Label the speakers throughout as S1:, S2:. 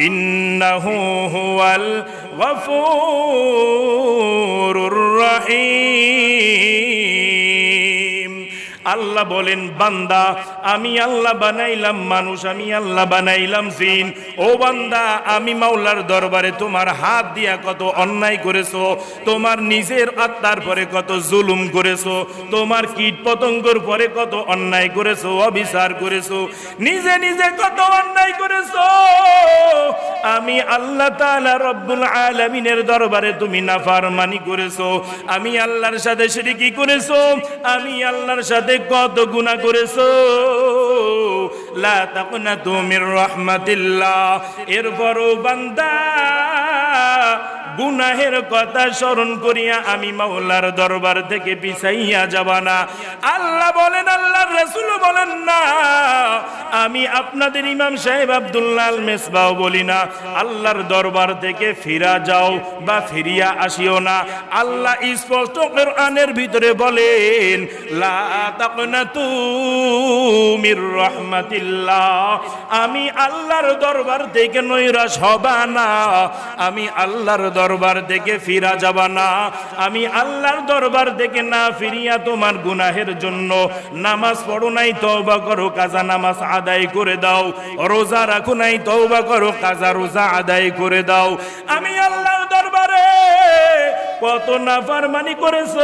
S1: إنه هو الغفور الرحيم আল্লাহ বলেন বান্দা আমি আল্লাহ বানাইলাম মানুষ, আমি আল্লাহ বানাইলাম জিন। ও বান্দা, আমি মাওলার দরবারে তোমার হাত দিয়া কত অন্যায় করেছ, তোমার নিজের আত্মার পরে কত জুলুম করেছ, তোমার কীট পতঙ্গর পরে কত অন্যায় করেছ, অবিচার করেছ, নিজে নিজে কত অন্যায় করেছ। আমি আল্লাহ তাআলা রব্বুল আলামিনের দরবারে তুমি নাফরমানি করেছ, আমি আল্লাহর সাথে শিরকি করেছ, আমি আল্লাহর সাথে কত গুনাহ করেছ। লা তাকনাতু মির রাহমাতিল্লাহ। এরপরও বান্দা গুনাহের কথা স্মরণ করিয়া আমি মাওলার দরবার থেকে পিছাইয়া যাব না আল্লাহ বলেন, আল্লাহর রাসূল বলেন না, আমি আপনাদের ইমাম সাহেব আব্দুল্লাহ মেসবাও বলি না। আল্লাহর দরবার থেকে ফিরা যাও বা ফিরিয়া আসিও না। আল্লাহ স্পষ্ট কোরআনের ভিতরে বলেন, লা মির রাহমাতিল্লাহ। আমি আল্লাহর দরবার থেকে নৈরাশ হবা না। আমি আল্লাহর দরবার থেকে ফিরা যাবা না। আমি আল্লাহর দরবার থেকে না ফিরিয়া তোমার গুনাহের জন্য নামাজ পড়ো নাই, তওবা করো, কাজা নামাজ আদায় করে দাও। রোজা রাখো নাই, তওবা করো, কাজা রোজা আদায় করে দাও। আমি আল্লাহর দরবারে কত নাফারমানি করেছ?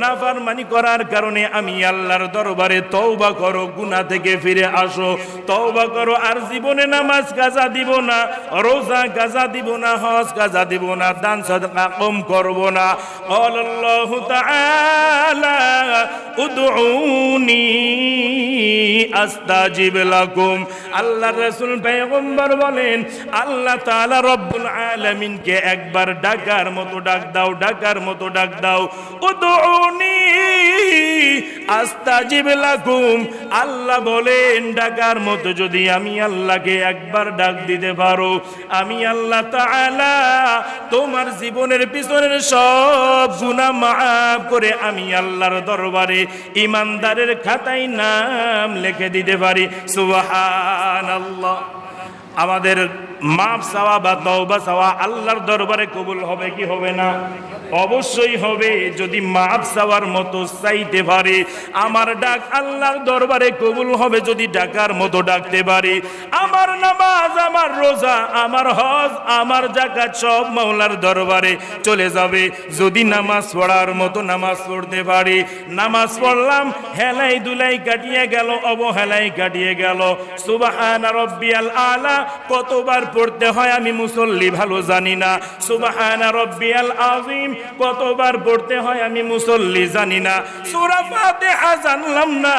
S1: নাফারমানি করার কারণে আমি আল্লাহর দরবারে তওবা করো, গুনাহ থেকে ফিরে আসো। তওবা করো, আর জীবনে নামাজ কাজা দিব না, রোজা কাজা দিব না, হজ কাজা দিব না, দান সাদকা কম করব না। আল্লাহ তাআলা উদউনি আস্তাজিব লাকুম। আল্লাহর রাসূল পয়গম্বর বলেন, আল্লাহ তাআলা রব্বুল আলামিনকে একবার ডাকার মতো ডাক দাও, ডাকার মতো ডাক দাও। উদউনি আস্তাজিব লাকুম আল্লাহ বলেন, ডাকার মতো যদি আমি আল্লাহকে একবার ডাক দিতে পারো, আমি আল্লাহ তোমার জীবনের পিছনের সব গুনাহ মাফ করে আমি আল্লাহর দরবারে ইমানদারের খাতায় নাম লিখে দিতে পারি। সুবহানাল্লাহ। আমাদের মাপ চাওয়া বা তওবা চাওয়া আল্লাহর দরবারে কবুল হবে কি হবে না? অবশ্যই হবে। যদি মাপ চাওয়ার মতো চাইতে পারে, আমার ডাক আল্লাহর দরবারে কবুল হবে যদি ডাকার মতো ডাকতে পারি। আমার নামাজ, আমার রোজা, আমার হজ, আমার জাকাত সব মাওলার দরবারে চলে যাবে। যদি নামাজ পড়ার মতো নামাজ পড়তে পারি, নামাজ পড়লাম, হেলাই দুলাই কাটিয়ে গেল, অবহেলাই কাটিয়ে গেল। সুবহান রব্বিয়াল আলা কতবার পড়তে হয় আমি মুসল্লি ভালো জানি না। সুবহান রব্বিয়াল আযীম, কতবার পড়তে হয় আমি মুসল্লি জানি না। সূরা ফাতিহা জানলাম না,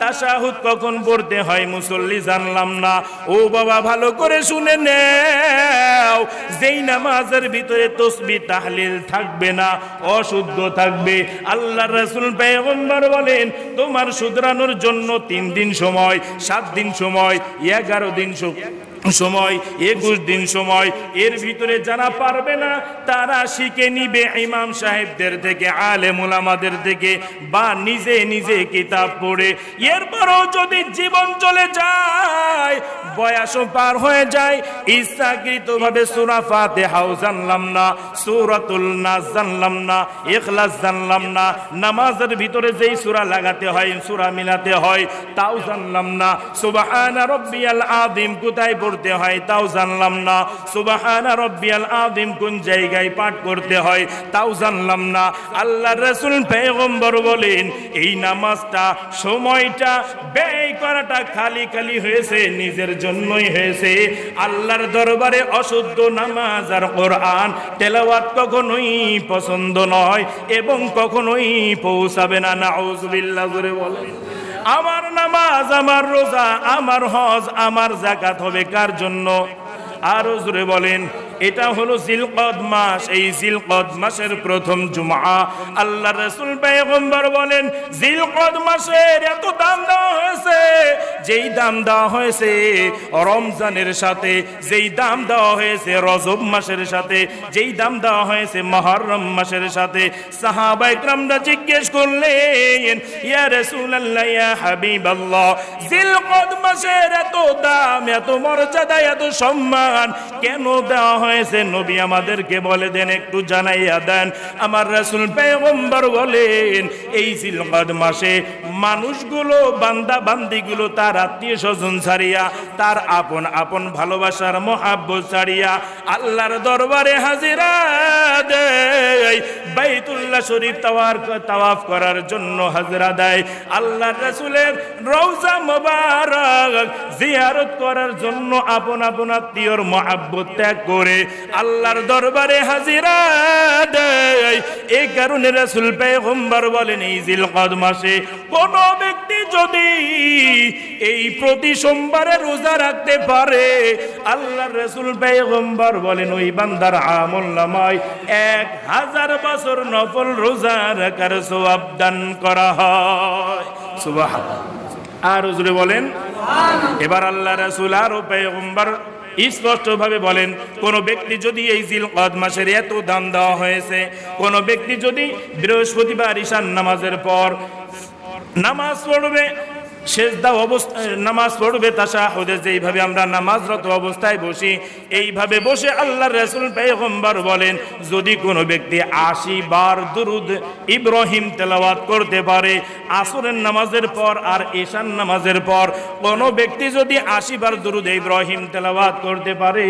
S1: তাশাহুদ কখন পড়তে হয় মুসল্লি জানলাম না। ও বাবা, ভালো করে শুনে নেও, যেই নামাজের ভিতরে তসবি, তাহলিল থাকবে না, অশুদ্ধ থাকবে। আল্লাহ রাসূল পয়গম্বর বলেন, তোমার শুধরানোর জন্য তিন দিন সময়, সাত দিন সময়, এগারো দিন সময় সময়, একুশ দিন সময়, এর ভিতরে যারা পারবে না, তারা শিখে নিবে ইমাম সাহেবদের থেকে, আলেম ওলামাদের থেকে, বা নিজে নিজে কিতাব পড়ে। এরপরও যদি জীবন চলে যায়, বয়সও পার হয়ে যায় ইচ্ছাকৃত ভাবে সুরা ফাতিহাও জানলাম না, সূরাতুল নাস জানলাম না, ইখলাস জানলাম না, নামাজের ভিতরে যেই সুরা লাগাতে হয়, সুরা মিলাতে হয়, তাও জানলাম না। সুবহানা রাব্বিয়াল আযীম, কোথায় পড়তে হয়, তাও জানলাম না। সুবহানা রাব্বিয়াল আযীম, কোন জায়গায় পাঠ করতে হয়, তাও জানলাম না। আল্লাহর রাসূল পয়গম্বর বলেন, এই নামাজটা, সময়টা ব্যয় করাটা খালি খালি হয়েছে, নিজের জন্যই হয়েছে। আল্লাহর দরবারে অশুদ্ধ নামাজ আর কোরআন তেলাওয়াত কখনোই পছন্দ নয় এবং কখনোই পৌঁছাবে না। নাউজুবিল্লাহ করে বলে আমার নামাজ আমার রোজা আমার হজ আমার জাকাত হবে কার জন্য? আরও জোরে বলেন এটা হলো জিলকদ মাস। এই জিলকদ মাসের প্রথম জুমা আল্লাহ রসুল পেগম্বর বলেন, জিলকদ মাসের এত দাম দেওয়া হয়েছে, যেই দাম দেওয়া হয়েছে রমজানের সাথে, যেই দাম দেওয়া হয়েছে রজব মাসের সাথে, যেই দাম দেওয়া হয়েছে মহরম মাসের সাথে। সাহাবা ইকরামরা জিজ্ঞেস করলেন, ইয়া রাসূলুল্লাহ, ইয়া হাবিবাল্লাহ, জিলকদ মাসের এত দাম, এত মর্যাদা, এত সম্মান কেন দেওয়া হয়েছে, নবী আমাদেরকে বলে দেন, একটু জানাইয়া দেন। আমার রাসুল পেগম্বর বলেন, এই জিলকদ মাসে মানুষগুলো, বান্দা বান্দিগুলো, তার আত্মীয় স্বজন ছাড়িয়া, তার আপন আপন ভালোবাসার মহাব্য ছাড়িয়া আল্লাহর দরবারে হাজিরা দেয়। বাইতুল্লাহ শরীফ তাওয়ার তাওয়াফ করার জন্য হাজরা দেয়। আল্লাহর রাসূলের রওজা মোবারক জিয়ারত করার জন্য আপন আপন আত্মীয়র মহাব্বত ত্যাগ করে আল্লাহর দরবারে হাজিরা দেয়। এই কারণে রাসূল পয়গম্বর বলেন, এই জিল কদ মাসে কোন ব্যক্তি যদি এই প্রতি সোমবারে রোজা রাখতে পারে, আল্লাহর রাসূল পয়গম্বর বলেন, ওই বান্দার আমল নামায় এক হাজার বছর নফল রোজা রাখার সওয়াব দান করা হয়। সুবহানাল্লাহ। আর হুজুরে বলেন, এবার আল্লাহ রাসূল আর পয়গম্বর স্পষ্টভাবে বলেন, কোন ব্যক্তি যদি এই জিলকদ মাসের এত দাম দেওয়া হয়েছে, কোন ব্যক্তি যদি বৃহস্পতিবার ঈশান নামাজের পর নামাজ পড়বে শেষদা অবস্থায় নামাজ পড়বে তাশাহুদে, যেইভাবে আমরা নামাজরত অবস্থায় বসি, এইভাবে বসে আল্লাহর রাসূল পয়গম্বর বলেন, যদি কোনো ব্যক্তি আশি বার দুরুদ ইব্রাহিম তেলাওয়াত করতে পারে, আসরের নামাজের পর আর ঈশান নামাজের পর, কোনো ব্যক্তি যদি আশি বার দুরুদ ইব্রাহিম তেলাওয়াত করতে পারে,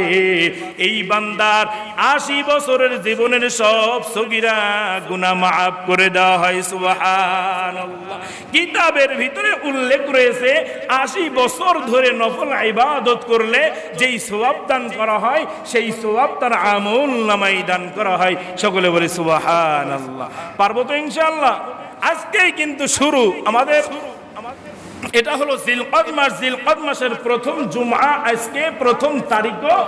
S1: এই বান্দার আশি বছরের জীবনের সব সগিরা গুনাহ মাফ করে দেওয়া হয়, সুবহানাল্লাহ। কিতাবের ভিতরে উল্লেখ রয়েছে আশি বছর ধরে নফল ইবাদত করলে যেই সোয়াব দান করা হয়, সেই সোয়াব তার আমল নামাই দান করা হয়। সকলে বলে, সুবহানাল্লাহ। পারব তো ইনশাআল্লাহ? আজকেই কিন্তু শুরু। আমাদের এটা হলো জিলকদ মাস জিলকদ মাসের প্রথম জুমা আজকে প্রথম তারিখও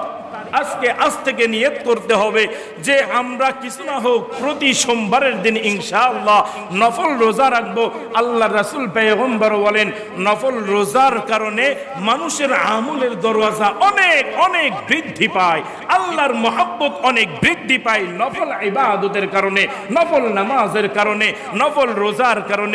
S1: আজকে, আজ থেকে নিয়ত করতে হবে যে আমরা কিছু না হোক প্রতি সোমবারের দিন ইনশাআল্লাহ নফল রোজা রাখব। আল্লাহ রাসুল পেগম্বর বলেন, নফল রোজার কারণে মানুষের আমলের দরওয়াজা অনেক অনেক বৃদ্ধি পায়। আল্লাহর মহাব্বত অনেক বৃদ্ধি পায় নফল ইবাদতের কারণে, নফল নামাজের কারণে, নফল রোজার কারণে।